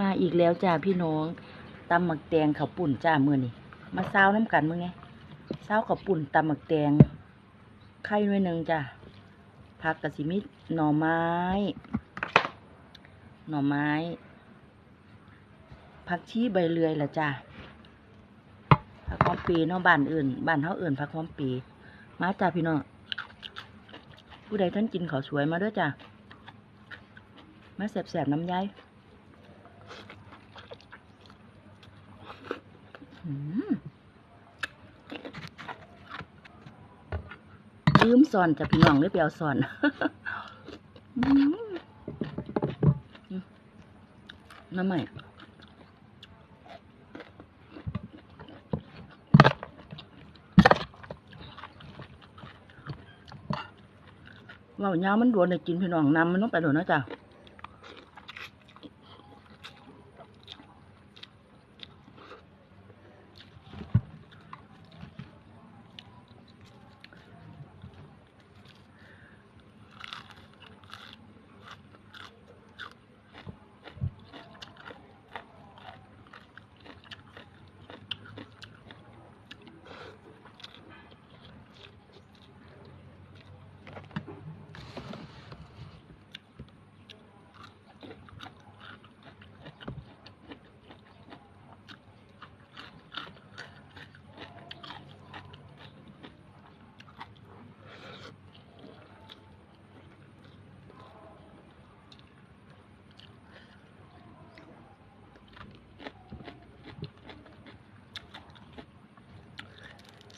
มาอีกแล้วจ้าพี่น้องตำหมักแตงข้าวปุ่นจ้ามือนี้มาซาวน้ำกันมื้อไงซาวข้าวปุ่นตำหมักแตงไข่หน่วยหนึงจ้าผักกระสิมีหน่อไม้ หน่อไม้ ผักชีใบเลื่อยละจ้าผักหอมปีนาะบ้านอื่นบ้านเฮาอื่นผักหอมปีมาจ้าพี่น้องผู้ใดท่านกินข้าวสวยมาด้วยจ้ามาแสบๆน้ำยาย อืม ลืมสอนจะพี่น้องเลยไปเอาสอนน้ำใหม่ว่าวยาวมันโดวนในกินพี่น้องน้ำมันต้องไปโดนนะจ๊ะ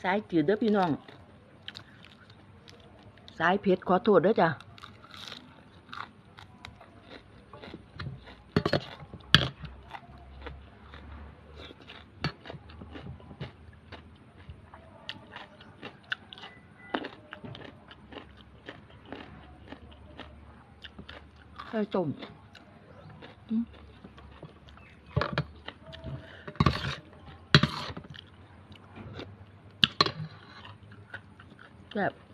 สายจืดเด้อพี่น้อง สายเผ็ดขอโทษเด้อจ้ะไข่ต้ม อื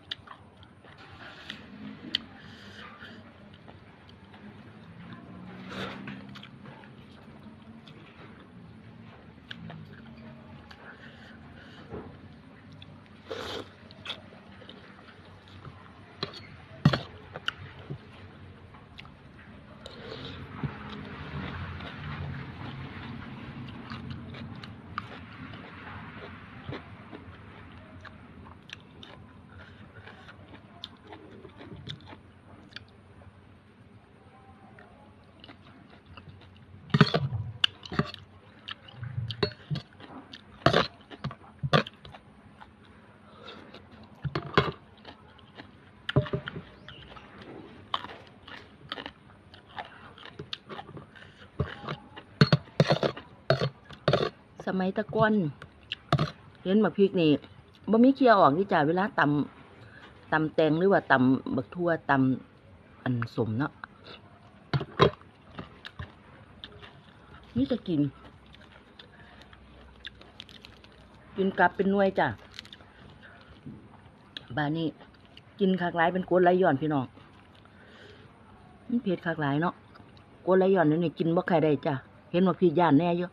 มัยตะก้อนเห็นหมากพริกนี่บ่มีเคี่ยวออกที่จ่าเวลาตำตำแตงหรือว่าตำบักทั่วตำอันสมเนาะนี่จะกิน กินกลับเป็นน่วยจ้ะบานี้กินคากหลายเป็นกวนไหลย้อนพี่น้องมันเผ็ดคากหลายเนาะกวนไหลย้อนนี่กินบ่ใครได้จ้ะเห็นว่าพี่ย่านแน่เยอะ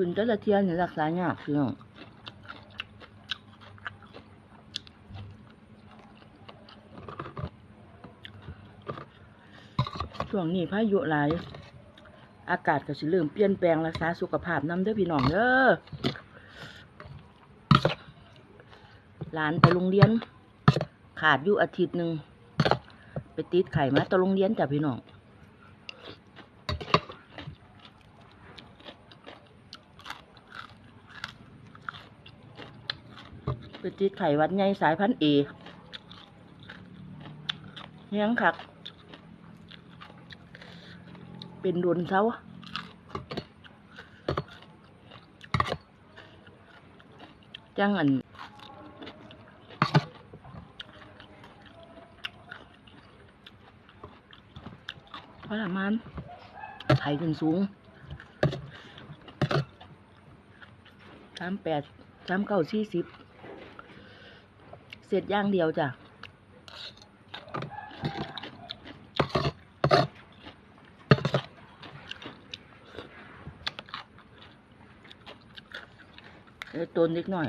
ขึ้นแต่ละเทียนนี่รักษายากพี่น้องช่วงนี้พายุหลาย อากาศก็สิเริ่มเปลี่ยนแปลงรักษาสุขภาพน้ำเด้อพี่น้องเด้อหลานไปโรงเรียน ขาดอยู่อาทิตย์หนึ่ง ไปติดไข่มาตอโรงเรียนจ้ะพี่น้อง ไปติดไข่วัดใหญ่สายพันธุ์เอเฮียงคัก เป็นโดนเซาจังอันพราะละมันไข่ขึ้นสูงสามแปดสามเก้าสี่สิบ เสร็จย่างเดียวจ้ะเออตนนิดหน่อย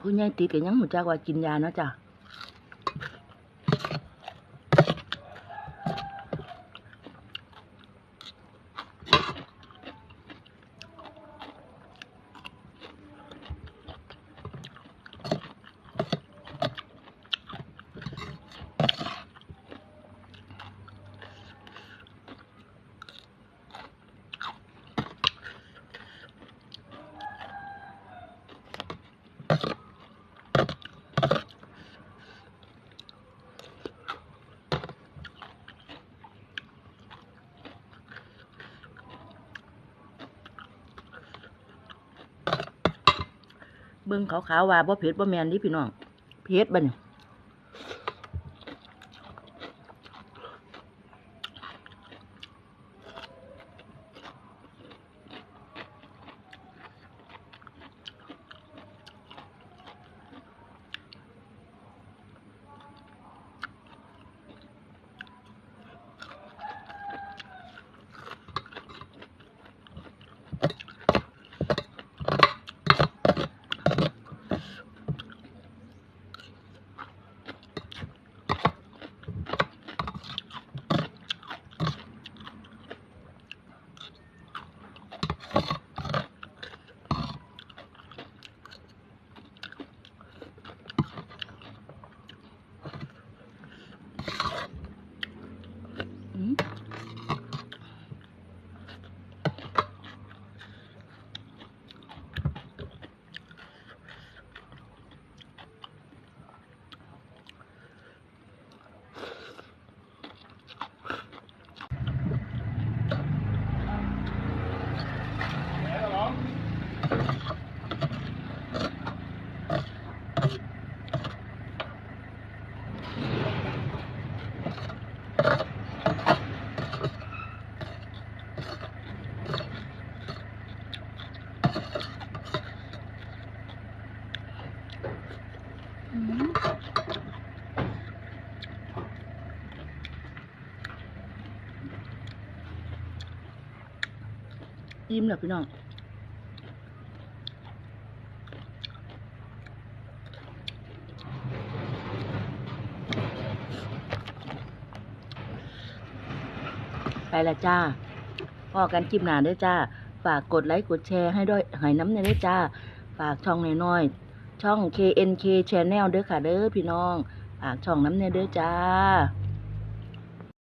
ผู้ใหญ่ติดก็ยังหูจ้าว่ากินยาเนาะจ้ะ เบิ่งขาวๆว่าบ่เผ็ดบ่แม่นดิพี่น้องเผ็ดบ่เนี่ย อืมยิ้มแล้วพี่น้อง ไปละจ้าพอกันคลิปหนาด้วยจ้า ฝากกดไลค์กดแชร์ให้ด้วยหายน้ำเนี่ยด้วยจ้า ฝากช่องน้อยๆช่อง KNK Channel เด้อค่ะเด้อพี่น้อง ฝากช่องน้ำเนี่ยเด้อจ้า